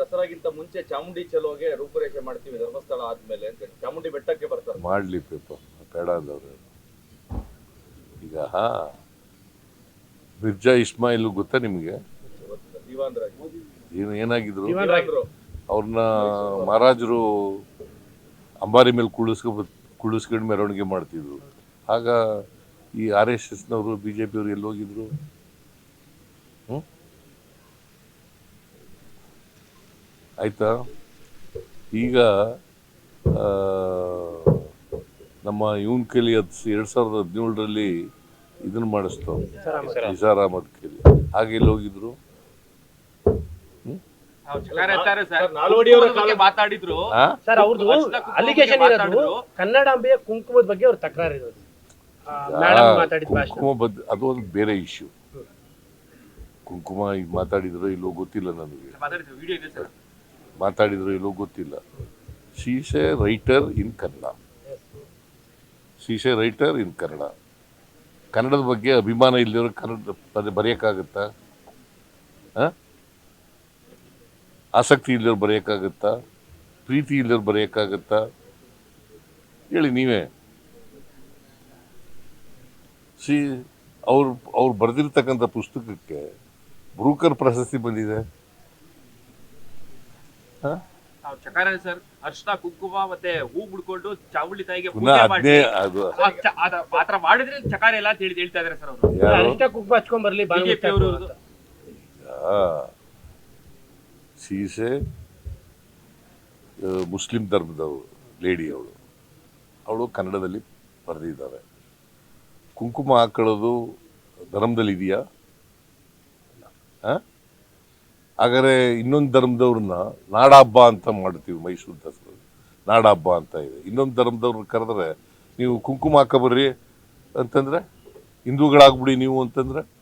ದಸರಾಗಿಂತ ಮುಂಚೆ ಚಾಮುಂಡಿ ಚಲೋಗೆ ರೂಪುರೇಷೆ ಮಾಡ್ತೀವಿ ಧರ್ಮಸ್ಥಳ ಆದ್ಮೇಲೆ ಅಂತ ಚಾಮುಂಡಿ ಬೆಟ್ಟಕ್ಕೆ ಬರ್ತಾರೆ. ಮಾಡ್ಲಿ ಪೇಪ ಬೇಡ ಅಂದವ್ರು. ಈಗ ಮಿರ್ಜಾ ಇಸ್ಮಾಯಿಲ್ ಗೊತ್ತಾ ನಿಮಗೆ? ಏನು ಏನಾಗಿದ್ರು? ಅವ್ರನ್ನ ಮಹಾರಾಜರು ಅಂಬಾರಿ ಮೇಲೆ ಕುಳಿಸ್ಕೊ ಕುಳಿಸ್ಕೊಂಡು ಮೆರವಣಿಗೆ ಮಾಡ್ತಿದ್ರು. ಆಗ ಈ ಆರ್ ಎಸ್ ಎಸ್ನವರು ಬಿ ಜೆ ಪಿಯವರು ಎಲ್ಲಿ ಹೋಗಿದ್ರು ಆಯ್ತಾ? ಈಗ ಆ, ನಮ್ಮ ಇವನ್ ಕೈಲಿ ಹತ್ತು ಎರಡು ಸಾವಿರದ ಹದಿನೇಳರಲ್ಲಿ ಇದನ್ನು ಮಾಡಿಸ್ತಾವ ನಿಸಾರ್ ಅಹಮದ್ ಕೇಳಿ ಹಾಗೆ ಇಲ್ಲಿ ಹೋಗಿದ್ರು? ಸರ್, ನಾಲ್ವಡಿಯವರ ಕಾಲ- ಮಾತಾಡಿದ್ರು. ಸರ್ ಅವ್ರದ್ದು ಅಲಿಗೇಷನ್ ಬಗ್ಗೆ ಕನ್ನಡಾಂಬೆಯ ಕುಂಕುಮದ ಬಗ್ಗೆ ಅವ್ರ ತಕರಾರು ಇರೋದು. ಮೇಡಮ್ ಮಾತಾಡಿದ ಭಾಷಣ ಕುಂಕುಮ ಬದ್ ಅದು ಒಂದು ಬೇರೆ ಇಶ್ಯೂ ಕುಂಕುಮ ಈಗ ಮಾತಾಡಿದ್ರು ಇಲ್ಲೋ ಗೊತ್ತಿಲ್ಲ ನನಗೆ. ಮಾತಾಡಿದ್ರು ಇಲ್ಲೋ ಗೊತ್ತಿಲ್ಲ. A writer in Kannada a writer in Kannada ಕನ್ನಡದ ಬಗ್ಗೆ ಅಭಿಮಾನ ಇಲ್ಲದಿರೋ ಕನ್ನಡ ಬರೆಯೋಕ್ಕಾಗತ್ತಾ? ಆಸಕ್ತಿ ಇಲ್ಲದವ್ರು ಬರೆಯೋಕ್ಕಾಗತ್ತಾ? ಪ್ರೀತಿ ಇಲ್ಲದವ್ರು ಬರೆಯೋಕ್ಕಾಗತ್ತಾ? ಹೇಳಿ ನೀವೇ. ಸಿ ಅವ್ರು ಅವ್ರು ಬರೆದಿರ್ತಕ್ಕಂಥ ಪುಸ್ತಕಕ್ಕೆ ಬ್ರೂಕರ್ ಪ್ರಶಸ್ತಿ ಬಂದಿದೆ. ನಾವು ಚಕಾರ ಸರ್ ಅರ್ಶನ ಕುಂಕುಮ ಮತ್ತೆ ಹೂ ಬಿಡ್ಕೊಂಡು ಚಾವುಳಿ ತಾಯಿಗೆ ಪೂಜೆ ಮಾಡಿ ಅದು. ಆ ಚ- ಅದ- ಆ ತರ ಮಾಡಿದ್ರೆ ಚಕಾರ ಎಲ್ಲ ಅಂತ ಹೇಳಿ ಹೇಳ್ತಾ ಇದಾರೆ ಸರ್ ಅವರು. ಯಾರು? ಅರಿಷ್ಟ ಕುಂಕುಮ ಹಚ್ಕೊಂಡ್ ಬರ್ಲಿ ಬಿಜೆಪಿ ಅವರು. ಅಂತ. ಸೀಸೆ ಮುಸ್ಲಿಂ ಧರ್ಮದವರು ಲೇಡಿ ಅವಳು. ಅವಳು ಕನ್ನಡದಲ್ಲಿ ಬರೆದಿದ್ದಾರೆ. ಕುಂಕುಮ ಹಾಕೊಳ್ಳೋದು ಧರ್ಮದಲ್ಲಿ ಇದೆಯಾ ಹಾಗಾದ್ರೆ ಇನ್ನೊಂದು ಧರ್ಮದವ್ರನ್ನ ನಾಡಹಬ್ಬ ಅಂತ ಮಾಡ್ತೀವಿ ಮೈಸೂರು ದಸರಾ. ನಾಡಹಬ್ಬ ಅಂತ ಇದೆ. ಇನ್ನೊಂದು ಧರ್ಮದವ್ರನ್ನ ಕರೆದ್ರೆ ನೀವು ಕುಂಕುಮ ಹಾಕಬರ್ರಿ ಅಂತಂದ್ರೆ, ಹಿಂದೂಗಳಾಗ್ಬಿಡಿ ನೀವು ಅಂತಂದ್ರೆ